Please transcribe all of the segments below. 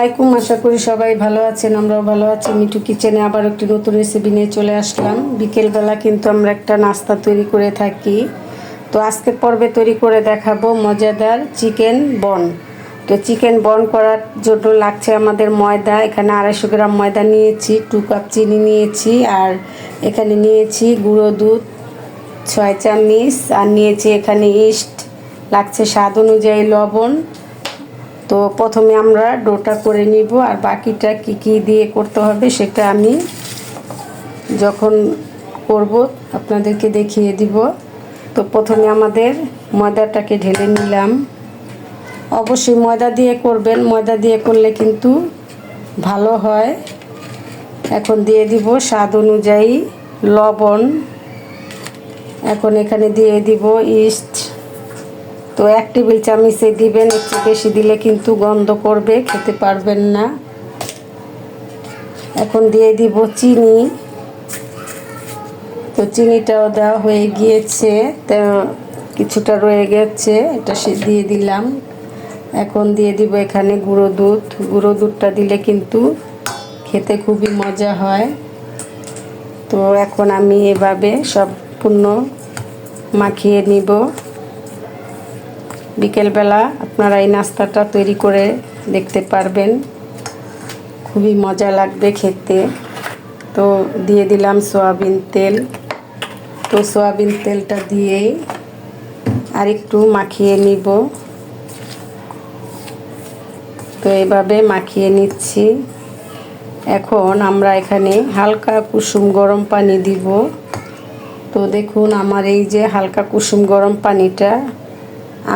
আলাইকুম, আশা করি সবাই ভালো আছেন, আমরাও ভালো আছি। মিঠু কিচেনে আবার একটি নতুন রেসিপি নিয়ে চলে আসলাম। বিকেলবেলা কিন্তু আমরা একটা নাস্তা তৈরি করে থাকি। তো আজকে পর্বে তৈরি করে দেখাবো মজাদার চিকেন বন। তো চিকেন বন করার জন্য লাগছে আমাদের ময়দা। এখানে আড়াইশো গ্রাম ময়দা নিয়েছি, টু কাপ চিনি নিয়েছি, আর এখানে নিয়েছি গুঁড়ো দুধ, ছয় চামচ। আর নিয়েছি এখানে ইস্ট, লাগছে স্বাদ অনুযায়ী লবণ। তো প্রথমে আমরা ডোটা করে নিব আর বাকিটা কি কি দিয়ে করতে হবে সেটা আমি যখন করব আপনাদেরকে দেখিয়ে দিব। তো প্রথমে আমাদের ময়দাটাকে ঢেলে নিলাম। অবশ্যই ময়দা দিয়ে করবেন, ময়দা দিয়ে করলে কিন্তু ভালো হয়। এখন দিয়ে দিব স্বাদ অনুযায়ী লবণ। এখন এখানে দিয়ে দিব ইস্ট। তো এক টেবিল চামচে দিবেন, একটু বেশি দিলে কিন্তু গন্ধ করবে, খেতে পারবেন না। এখন দিয়ে দিব চিনি। তো চিনিটাও দেওয়া হয়ে গিয়েছে, তো কিছুটা রয়ে গেছে, এটা সে দিয়ে দিলাম। এখন দিয়ে দিব এখানে গুঁড়ো দুধ। গুঁড়ো দুধটা দিলে কিন্তু খেতে খুবই মজা হয়। তো এখন আমি এভাবে সম্পূর্ণ মাখিয়ে নিব। বিকেলবেলা আপনারা এই নাস্তাটা তৈরি করে দেখতে পারবেন। খুবই মজা লাগবে খেতে। তো দিয়ে দিলাম সয়াবিন তেল। তো সয়াবিন তেলটা দিয়েই আরেকটু মাখিয়ে নিব। তো এভাবে মাখিয়ে নিচ্ছি। এখন আমরা এখানে হালকা কুসুম গরম পানি দিব। তো দেখুন আমার এই যে হালকা কুসুম গরম পানিটা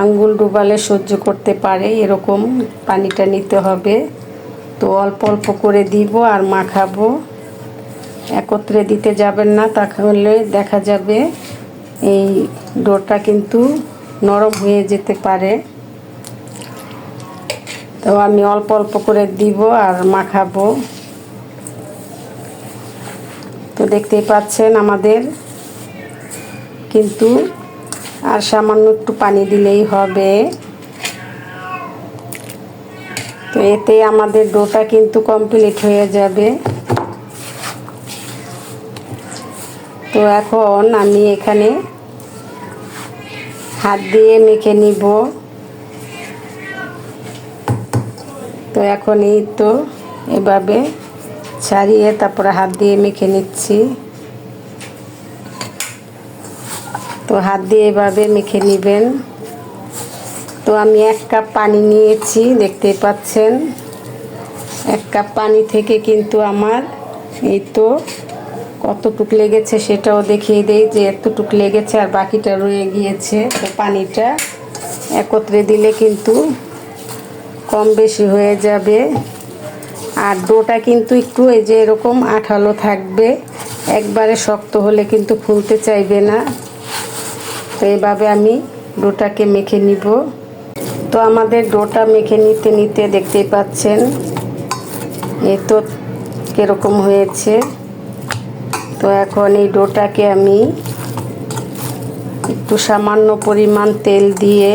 আঙ্গুল ডুবালে সহ্য করতে পারে, এরকম পানিটা নিতে হবে। তো অল্প অল্প করে দিব আর মাখাবো। একত্রে দিতে যাবেন না তাহলে দেখা যাবে এই ডোটা কিন্তু নরম হয়ে যেতে পারে। তো আমি অল্প অল্প করে দিব আর মাখাবো। তো দেখতেই পাচ্ছেন আমাদের কিন্তু আর সামান্য একটু পানি দিলেই হবে। তো এতে আমাদের ডোটা কিন্তু কমপ্লিট হয়ে যাবে। তো এখন আমি এখানে হাত দিয়ে মেখে নিব। তো এখন এই তো এভাবে ছাড়িয়ে তারপরে হাত দিয়ে মেখে নিচ্ছি। তো হাত দিয়ে এভাবে মেখে নেবেন। তো আমি এক কাপ পানি নিয়েছি দেখতে পাচ্ছেন। এক কাপ পানি থেকে কিন্তু আমার এই তো কতটুক লেগেছে সেটাও দেখিয়ে দেই যে এতটুক লেগেছে আর বাকিটা রয়ে গিয়েছে। তো পানিটা একত্রে দিলে কিন্তু কম বেশি হয়ে যাবে। আর ডোটা কিন্তু একটু এই যে এরকম আঠালো থাকবে, একবারে শক্ত হলে কিন্তু ফুলতে চাইবে না। তো এইভাবে আমি ডোটাকে মেখে নিব। তো আমাদের ডোটা মেখে নিতে নিতে দেখতেই পাচ্ছেন এ তো কীরকম হয়েছে। তো এখন এই ডোটাকে আমি একটু সামান্য পরিমাণ তেল দিয়ে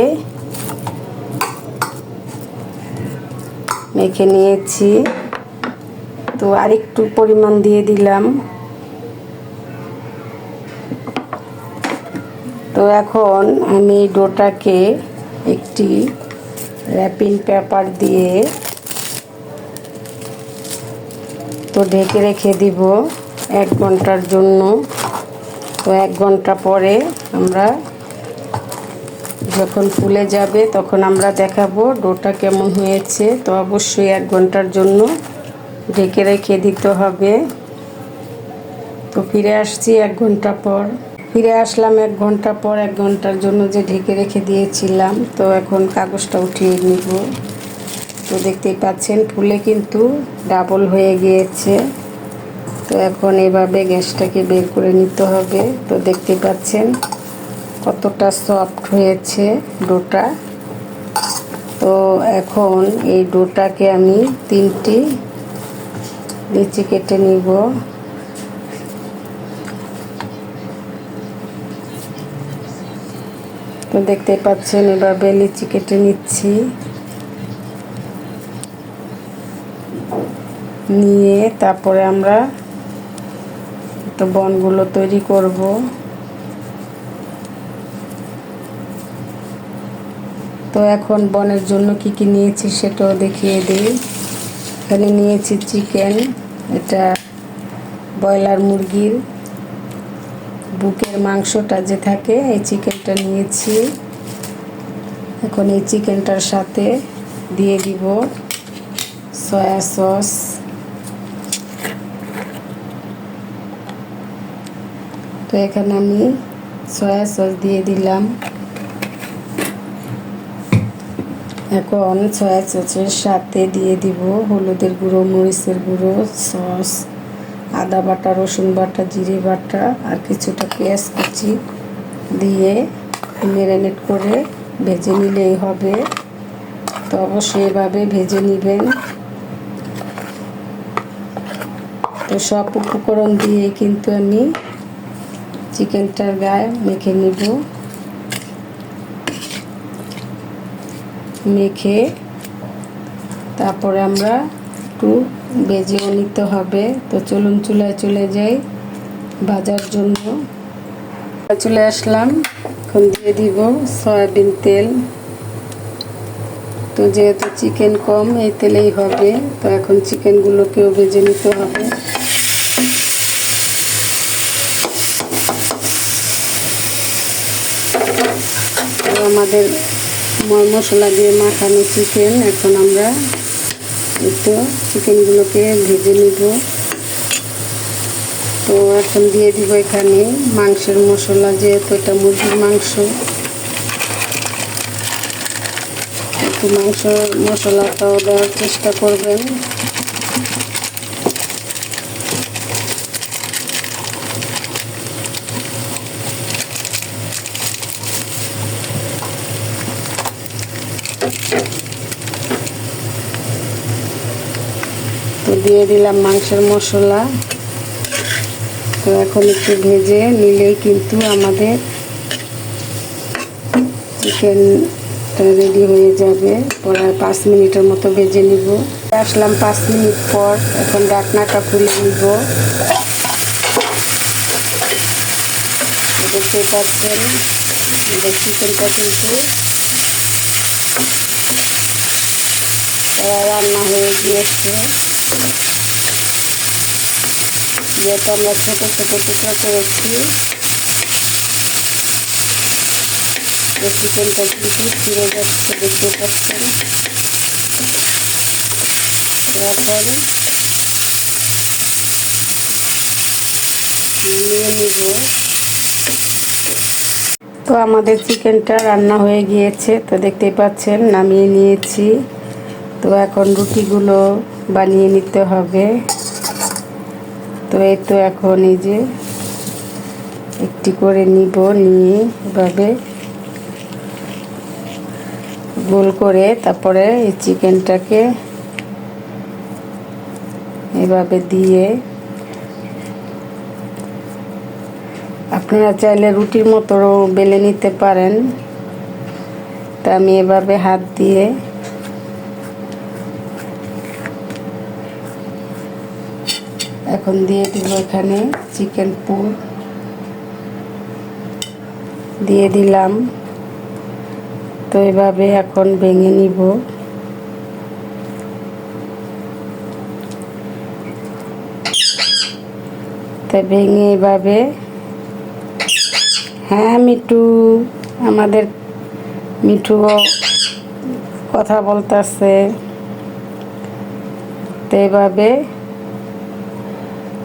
মেখে নিয়েছি। তো আরেকটু পরিমাণ দিয়ে দিলাম। তো এখন আমি ডোটাকে একটি র্যাপিং পেপার দিয়ে তো ঢেকে রেখে দিব এক ঘণ্টার জন্য। তো এক ঘণ্টা পরে আমরা যখন ফুলে যাবে তখন আমরা দেখাবো ডোটা কেমন হয়েছে। তো অবশ্যই এক ঘণ্টার জন্য ঢেকে রেখে দিতে হবে। তো ফিরে আসছি এক ঘণ্টা পর। ফিরে আসলাম এক ঘণ্টা পর, এক ঘণ্টার জন্য যে ঢেকে রেখে দিয়েছিলাম, তো এখন কাগজটা উঠিয়ে নিব। তো দেখতেই পাচ্ছেন, ফুলে কিন্তু ডাবল হয়ে গিয়েছে। তো এখন এভাবে গ্যাসটাকে বের করে নিতে হবে। তো দেখতে পাচ্ছেন, কতটা সফট হয়েছে ডোটা। তো এখন এই ডোটাকে আমি তিনটি লিচি কেটে নিব। তো দেখতে পাচ্ছেন এভাবে লিচি কেটে নিচ্ছি। নিয়ে তারপরে আমরা তো বনগুলো তৈরি করব। তো এখন বনের জন্য কি কি নিয়েছি সেটাও দেখিয়ে দিই। এখানে নিয়েছি চিকেন, এটা ব্রয়লার মুরগির বুকের মাংসটা যে থাকে, এই চিকেনটা নিয়েছি। এখন এই চিকেনটার সাথে দিয়ে দিব সয়া সস। তো এখানে আমি সয়া সস দিয়ে দিলাম। এখন সয়া সসের সাথে দিয়ে দিব হলুদের গুঁড়ো, মরিচের গুঁড়ো, সস। আদা বাটা, রসুন বাটা, জিরে বাটা আর কিছুটা পেঁয়াজ কুচি দিয়ে ম্যারিনেট করে ভেজে নিলেই হবে। তো অবশ্যই এভাবে ভেজে নেবেন। তো সব উপকরণ দিয়ে কিন্তু আমি চিকেনটার গায়ে মেখে নিব। মেখে তারপরে আমরা একটু বেজেও নিতে হবে। তো চলুন চুলায় চলে যাই ভাজার জন্য। চলে আসলাম। এখন দিয়ে দিব সয়াবিন তেল। তো যেহেতু চিকেন কম, এই তেলেই হবে। তো এখন চিকেনগুলোকেও ভেজে নিতে হবে। আমাদের মশলা দিয়ে মাখানো চিকেন। এখন আমরা একটু চিকেনগুলোকে ভেজে নিব। তো এখন দিয়ে দিব এখানে মাংসের মশলা, যেহেতু এটা মুরগির মাংস। একটু মাংস মশলাটাও দেওয়ার চেষ্টা করবেন। তো দিয়ে দিলাম মাংসের মশলা। তো এখন একটু ভেজে নিলেই কিন্তু আমাদের চিকেনটা রেডি হয়ে যাবে। প্রায় পাঁচ মিনিটের মতো ভেজে নিব। আসলাম পাঁচ মিনিট পর এখন ডাকনাটা খুলে নিব। দেখতে পাচ্ছেন, আমাদের চিকেনটা কিন্তু রান্না হয়ে গিয়েছে। যেহেতু আমরা ছোটো ছোটো টুকরো করেছি চিকেনটা কিন্তু ফিরে যাচ্ছে দেখতে পাচ্ছেন। এখন নিয়ে নিব। তো আমাদের চিকেনটা রান্না হয়ে গিয়েছে, তো দেখতেই পাচ্ছেন, নামিয়ে নিয়েছি। তো এখন রুটিগুলো বানিয়ে নিতে হবে। তো এই তো এখন এই যে একটি করে নিব, নিয়ে এভাবে গোল করে তারপরে এই চিকেনটাকে এভাবে দিয়ে আপনারা চাইলে রুটির মতো বেলে নিতে পারেন। তা আমি এভাবে হাত দিয়ে এখন দিয়ে দিব এখানে চিকেন পুর। দিয়ে দিলাম। তো এভাবে এখন ভেঙে নিব। তা ভেঙে এভাবে। হ্যাঁ মিঠু, আমাদের মিঠু কথা বলতেছে। তো এভাবে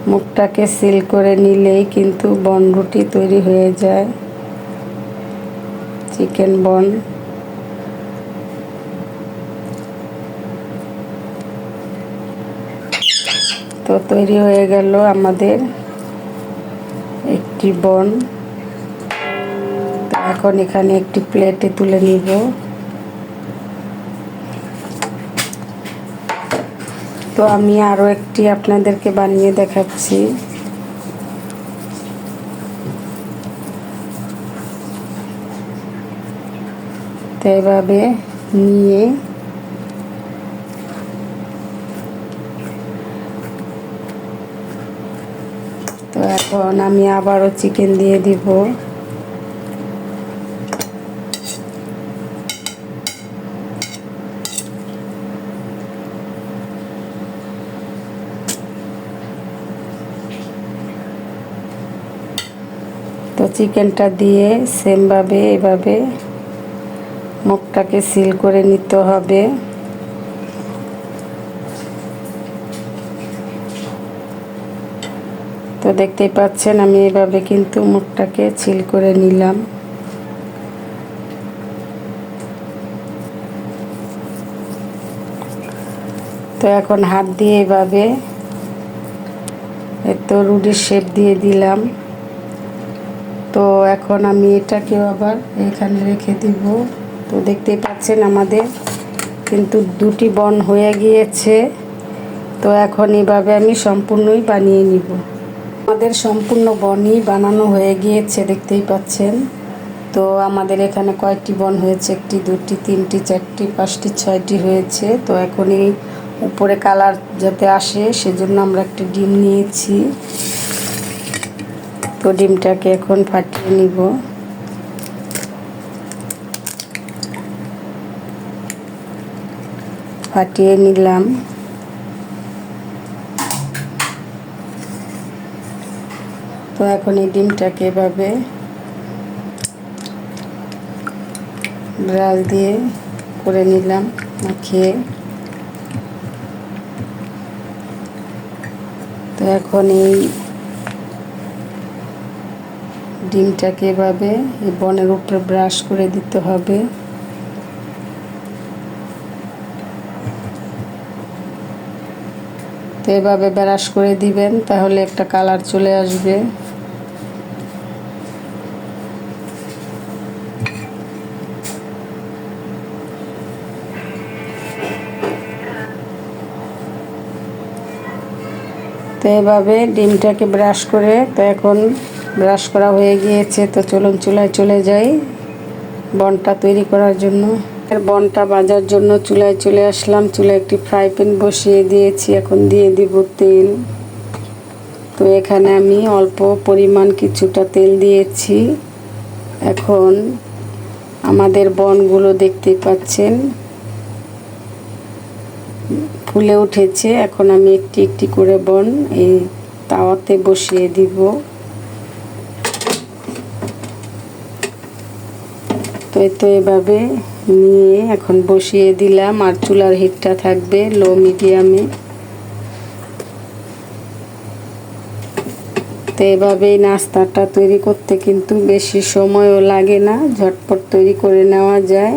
মুখটাকে সিল করে নিলেই কিন্তু বন রুটি তৈরি হয়ে যায়। চিকেন বন। তো তৈরি হয়ে গেল আমাদের একটি বন। এখন এখানে একটি প্লেটে তুলে নিব। তো আমি আরও একটি আপনাদেরকে বানিয়ে দেখাচ্ছি। তো এভাবে নিয়ে তো এখন আমি আবারও চিকেন দিয়ে দিব। চিকেনটা দিয়ে সেমভাবে এভাবে মুখটাকে সিল করে নিতে হবে। তো দেখতেই পাচ্ছেন, আমি এভাবে কিন্তু মুখটাকে ছিল করে নিলাম। তো এখন হাত দিয়ে এভাবে তো রুটির শেপ দিয়ে দিলাম। তো এখন আমি এটাকেও আবার এখানে রেখে দিব। তো দেখতেই পাচ্ছেন আমাদের কিন্তু দুটি বন হয়ে গিয়েছে। তো এখন এভাবে আমি সম্পূর্ণই বানিয়ে নিব। আমাদের সম্পূর্ণ বনই বানানো হয়ে গিয়েছে, দেখতেই পাচ্ছেন। তো আমাদের এখানে কয়েকটি বন হয়েছে? একটি, দুটি, তিনটি, চারটি, পাঁচটি, ছয়টি হয়েছে। তো এখন এই উপরে কালার যাতে আসে, সেজন্য আমরা একটা ডিম নিয়েছি। তো ডিমটাকে এখন ফাটিয়ে নিব। ফাটিয়ে নিলাম। তো এখন এই ডিমটাকে এভাবে ব্রাশ দিয়ে করে নিলাম, মাখিয়ে। তো এখন এই ডিমটাকে এভাবে এই বনের উপরে ব্রাশ করে দিতে হবে। তো এভাবে ব্রাশ করে দিবেন, তাহলে একটা কালার চলে আসবে। তো এভাবে ডিমটাকে ব্রাশ করে, তো এখন ব্রাশ করা হয়ে গিয়েছে, তো চলুন চুলায় চলে যাই বনটা তৈরি করার জন্য। এর বনটা বাজার জন্য চুলায় চলে আসলাম। চুলায় একটি ফ্রাই প্যান বসিয়ে দিয়েছি, এখন দিয়ে দিব তেল। তো এখানে আমি অল্প পরিমাণ কিছুটা তেল দিয়েছি। এখন আমাদের বনগুলো দেখতে পাচ্ছেন। ফুলে উঠেছে। এখন আমি একটি একটি করে বন এই তাওয়াতে বসিয়ে দিব। তো এই তো এভাবে নিয়ে এখন বসিয়ে দিলাম আর চুলার হিটটা থাকবে লো মিডিয়ামে। তো এভাবেই নাস্তাটা তৈরি করতে কিন্তু বেশি সময়ও লাগে না, ঝটপট তৈরি করে নেওয়া যায়।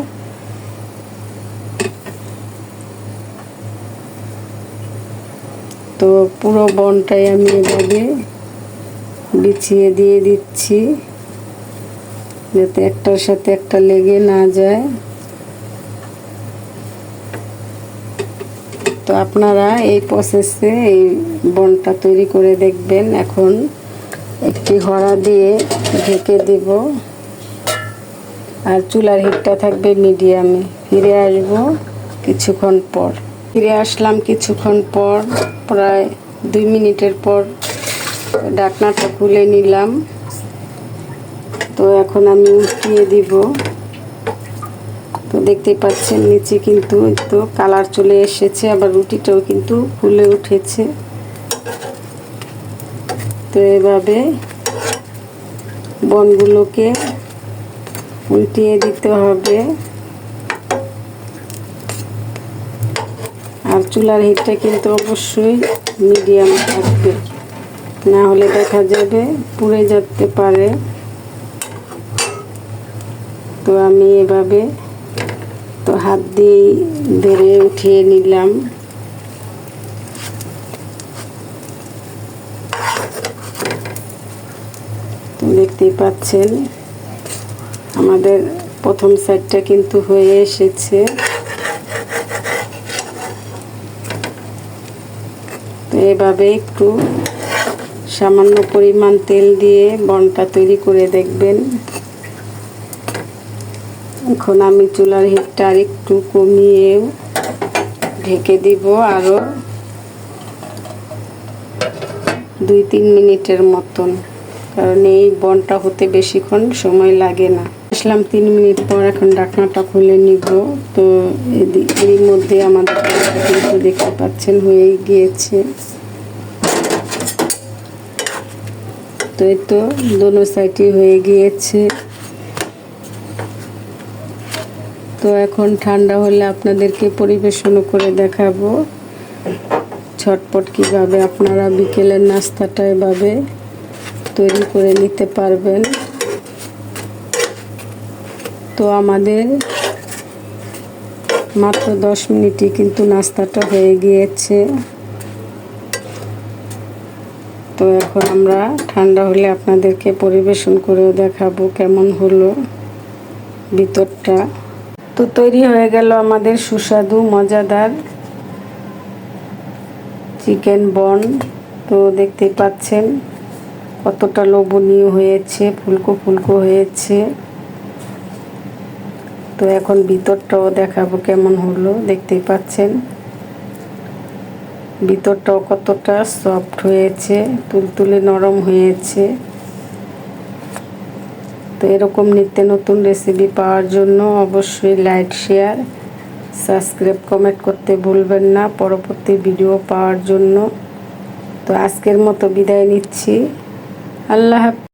তো পুরো বনটাই আমি এভাবে বিছিয়ে দিয়ে দিচ্ছি। যাতে একটার সাথে একটা লেগে না যায়। তো আপনারা এই প্রসেসে এই বনটা তৈরি করে দেখবেন। এখন একটি ঘড়া দিয়ে ঢেকে দেব। আর চুলার হিটটা থাকবে মিডিয়ামে। ফিরে আসব কিছুক্ষণ পর। ফিরে আসলাম কিছুক্ষণ পর। প্রায় দুই মিনিটের পর ডাকনাটা খুলে নিলাম। তো এখন আমি উঠিয়ে দিব। তো দেখতেই পাচ্ছেন নিচে কিন্তু তো কালার চলে এসেছে, আবার রুটিটাও কিন্তু ফুলে উঠেছে। তো এভাবে বনগুলোকে উল্টিয়ে দিতে হবে। আর চুলার হিটটা কিন্তু অবশ্যই মিডিয়াম থাকবে। না হলে দেখা যাবে পুড়ে যেতে পারে। তো আমি এভাবে তো হাত দিয়ে ধরে উঠিয়ে নিলাম। দেখতেই পাচ্ছেন, আমাদের প্রথম সাইডটা কিন্তু হয়ে এসেছে। তো এভাবে একটু সামান্য পরিমাণ তেল দিয়ে বনটা তৈরি করে দেখবেন। এখন আমি চুলার হিটটা আর একটু কমিয়ে ঢেকে দিব আরও দুই, তিন মিনিটের মতন। কারণ এই বনটা হতে বেশিক্ষণ সময় লাগে না। আসলাম তিন মিনিট পর এখন ঢাকনাটা খুলে নিব। তো এরই মধ্যে আমাদের কিন্তু দেখতে পাচ্ছেন হয়ে গিয়েছে। তো এই তো দোনো সাইডই হয়ে গিয়েছে। তো এখন ঠান্ডা হলে আপনাদেরকে পরিবেশনও করে দেখাবো। ছটপট কীভাবে আপনারা বিকেলের নাস্তাটা এভাবে তৈরি করে নিতে পারবেন। তো আমাদের মাত্র দশ মিনিটই কিন্তু নাস্তাটা হয়ে গিয়েছে। তো এখন আমরা ঠান্ডা হলে আপনাদেরকে পরিবেশন করেও দেখাবো কেমন হলো ভিতরটা। তো তৈরি হয়ে গেল আমাদের সুস্বাদু, মজাদার চিকেন বন। তো দেখতেই পাচ্ছেন কতটা লোভনীয় হয়েছে, ফুলকো ফুলকো হয়েছে। তো এখন ভিতরটাও দেখাবো কেমন হলো, দেখতেই পাচ্ছেন। ভিতরটাও কতটা সফট হয়েছে, তুলতুলে নরম হয়েছে। তো এরকম নিত্য নতুন রেসিপি পাওয়ার জন্য অবশ্যই লাইক শেয়ার সাবস্ক্রাইব কমেন্ট করতে ভুলবেন না। পরবর্তী ভিডিও পাওয়ার জন্য। তো আজকের মতো বিদায় নিচ্ছি। আল্লাহ হাফিজ।